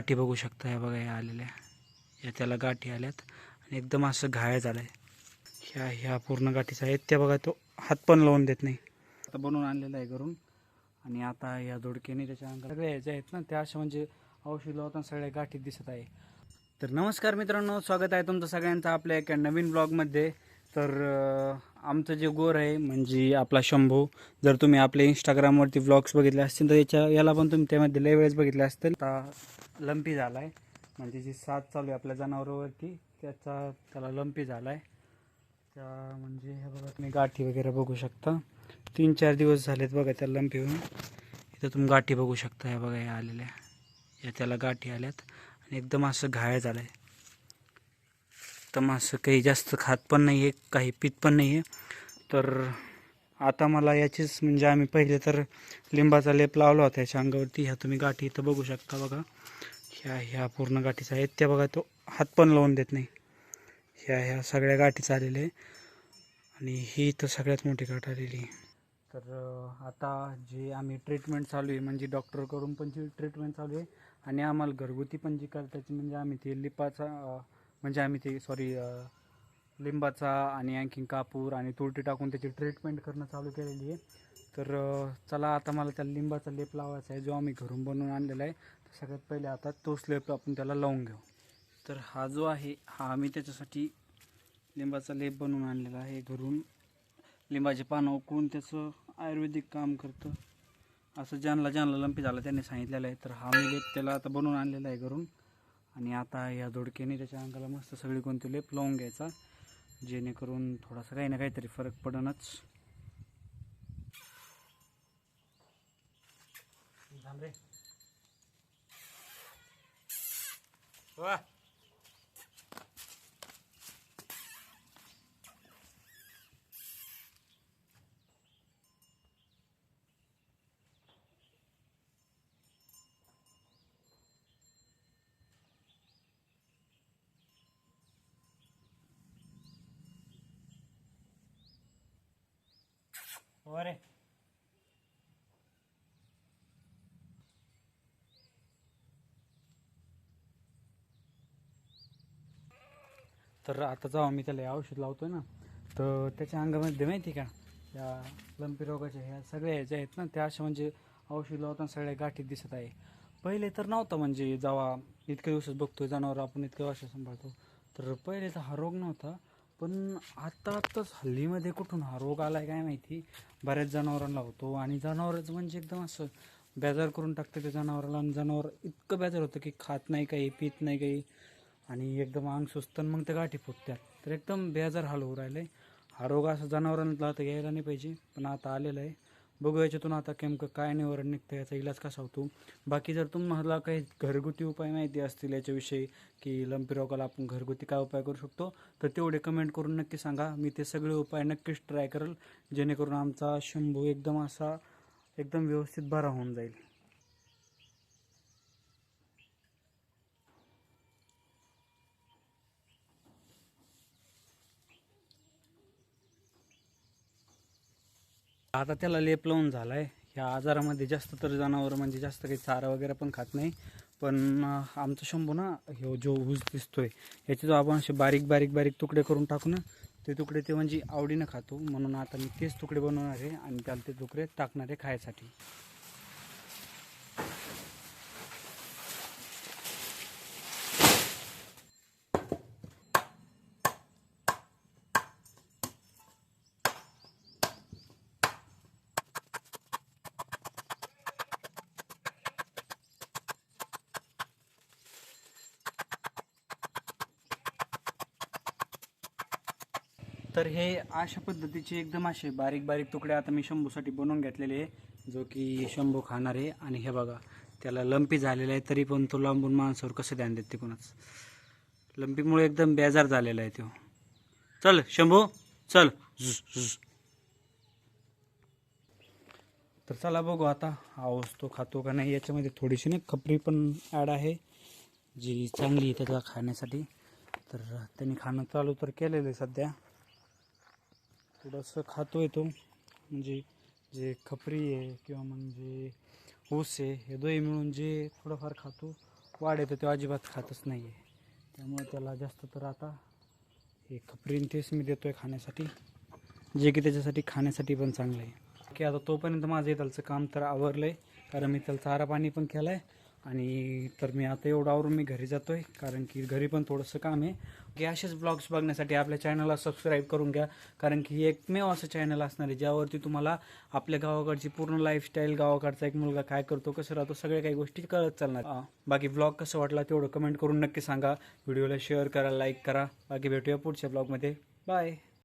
गाठी बघू शकता ह्या बघा या आलेल्या. या त्याला गाठी आल्यात. आणि एकदम असं घाय झालं आहे ह्या ह्या पूर्ण गाठीचा आहेत त्या बघा तो हात पण लावून देत नाही. आता बनवून आणलेला आहे घरून. आणि आता या दोडक्याने त्याच्या अंगाला सगळ्या ह्याच्या आहेत ना त्या अशा म्हणजे औषध लावताना सगळ्या गाठी दिसत आहे. तर नमस्कार मित्रांनो स्वागत आहे तुमचं सगळ्यांचं आपल्या एका नवीन ब्लॉगमध्ये तर आमचं जे गोर आहे म्हणजे आपला शंभू जर तुम्ही आपले इंस्टाग्रामवरती व्लॉग्स बघितले असतील तर याच्या याला पण तुम्ही त्यामध्ये लय वेळेस बघितले असतील. आता लंपी झाला आहे म्हणजे जी साथ चालू आहे आपल्या जनावरावरती त्याचा त्याला लंपी झाला आहे त्या म्हणजे हे बघा तुम्ही गाठी वगैरे बघू शकता. तीन चार दिवस झालेत बघा त्या लंपीहून. होऊन इथं तुम्ही गाठी बघू शकता हे बघा या आलेल्या. या त्याला गाठी आल्यात. आणि एकदम असं घायल झालं आहे तर मासं काही जास्त खात पण नाही आहे काही पीत पण नाही आहे तर आता मला याचीच म्हणजे आम्ही पहिले तर लिंबाचा लेप लावला होता याच्या अंगावरती. ह्या तुम्ही गाठी इथं बघू शकता बघा. ह्या ह्या पूर्ण गाठीचा आहेत त्या बघा तो हात पण लावून देत नाही. ह्या ह्या सगळ्या गाठी आलेल्या आहे. आणि ही तर सगळ्यात मोठी गाठ आलेली आहे. तर आता जे आम्ही ट्रीटमेंट चालू आहे म्हणजे डॉक्टरकडून पण जी ट्रीटमेंट चालू आहे आणि आम्हाला घरगुती पण जी करतायची म्हणजे आम्ही ते लिपाचा म्हणजे आम्ही ते सॉरी लिंबाचा आणि आणखीन कापूर आणि तुरटी टाकून त्याची ट्रीटमेंट करणं चालू केलेली आहे. तर चला आता मला त्या लिंबाचा लेप लावायचा आहे जो आम्ही घरून बनवून आणलेला आहे. तर सगळ्यात पहिले आता तोच लेप आपण त्याला लावून घेऊ. तर हा जो आहे हा आम्ही त्याच्यासाठी लिंबाचा लेप बनवून आणलेला आहे घरून. लिंबाचे पानं उकळून त्याचं आयुर्वेदिक काम करतं. असं ज्यांना ज्यांना लंपी झालं त्यांनी सांगितलेलं आहे. तर हा मी लेप त्याला आता बनवून आणलेला आहे घरून. आणि आता या दोडक्याने त्याच्या अंगाला मस्त सगळी कोणती लेप लावून घ्यायचा जेणेकरून थोडासा काही ना काहीतरी फरक पडणच रे. वा. रे तर आता जेव्हा मी त्याला औषध लावतोय ना तर त्याच्या अंगामध्ये माहिती का या लंपी रोगाच्या ह्या सगळ्या ह्याच्या आहेत ना त्या अशा म्हणजे औषध लावताना सगळ्या गाठी दिसत आहे. पहिले तर नव्हतं म्हणजे जेव्हा इतक्या दिवसात बघतोय जनावर आपण इतक्या वर्ष सांभाळतो तर पहिले तर हा रोग नव्हता. पण आत्ता आत्ताच हल्लीमध्ये कुठून हा रोग आला आहे काय माहिती? बऱ्याच जनावरांना होतो आणि जनावरच म्हणजे एकदम असं बेजार करून टाकतं त्या जनावराला आणि जनावर इतकं बेजार होतं की खात नाही काही पित नाही काही आणि एकदम अंग सुस्त आणि मग त्या गाठी फुटतात तर एकदम बेजार हाल होऊ राहिले हा रोग असा जनावरांना तर घ्यायला नाही पाहिजे पण आता आलेला आहे. बघू याच्यातून आता नेमकं काय निवारण निघतं याचा इलाज कसा होतो. बाकी जर तुम्हाला काही घरगुती उपाय माहिती असतील याच्याविषयी की लंपी रोगाला आपण घरगुती काय उपाय करू शकतो तर तेवढे कमेंट करून नक्की सांगा. मी ते सगळे उपाय नक्कीच ट्राय करेल जेणेकरून आमचा शंभू एकदम असा एकदम व्यवस्थित बरा होऊन जाईल. आता त्याला लेप लावून झाला आहे ह्या आजारामध्ये जास्त तर जनावर म्हणजे जास्त काही चारा वगैरे पण खात नाही. पण आमचा शंभू ना हे जो ऊस दिसतोय याचे जो आपण असे बारीक बारीक बारीक तुकडे करून टाकू ना ते तुकडे ते म्हणजे आवडीनं खातो. म्हणून आता मी तेच तुकडे बनवणार आहे आणि त्याला ते तुकडे टाकणार आहे खायसाठी. तर हे अशा पद्धतीचे एकदम असे बारीक बारीक तुकडे आता मी शंभूसाठी बनवून घेतलेले आहे जो की शंभू खाणार आहे. आणि हे बघा त्याला लंपी झालेला आहे तरी पण तो लांबून माणसावर कसं ध्यान देत तिकडूनच लंपीमुळे एकदम बेजार झालेला आहे तो. चल शंभू चल. तर चला बघू आता आवस तो खातो का नाही याच्यामध्ये थोडीशी ना खपरी पण ॲड आहे जी चांगली आहे त्याला खाण्यासाठी. तर त्यांनी खाणं चालू तर केलेलं आहे सध्या. थोडंसं खातो तो. म्हणजे जे खपरी आहे किंवा म्हणजे ऊस आहे हे दोही मिळून जे थोडंफार खातो वाढ येतं ते अजिबात खातच नाही आहे त्यामुळे त्याला जास्त तर आता हे खपरीन तेच मी देतो आहे खाण्यासाठी. जे की त्याच्यासाठी खाण्यासाठी पण चांगलं आहे. की आता तोपर्यंत माझं त्याचं काम तर आवरलं आहे कारण मी त्याला चारा पाणी पण केलं आहे आणि तर मी आता एवढं आवरून मी घरी जातो आहे कारण की घरी पण थोडंसं काम आहे. की असेच ब्लॉग्स बघण्यासाठी आपल्या चॅनलला सबस्क्राईब करून घ्या कारण की एकमेव असं चॅनल असणार आहे ज्यावरती तुम्हाला आपल्या गावाकडची पूर्ण लाईफस्टाईल गावाकडचा एक मुलगा काय करतो कसं राहतो सगळ्या काही गोष्टी कळत चालणार. बाकी ब्लॉग कसं वाटला तेवढं कमेंट करून नक्की सांगा. व्हिडिओला शेअर करा लाईक करा. बाकी भेटूया पुढच्या ब्लॉगमध्ये बाय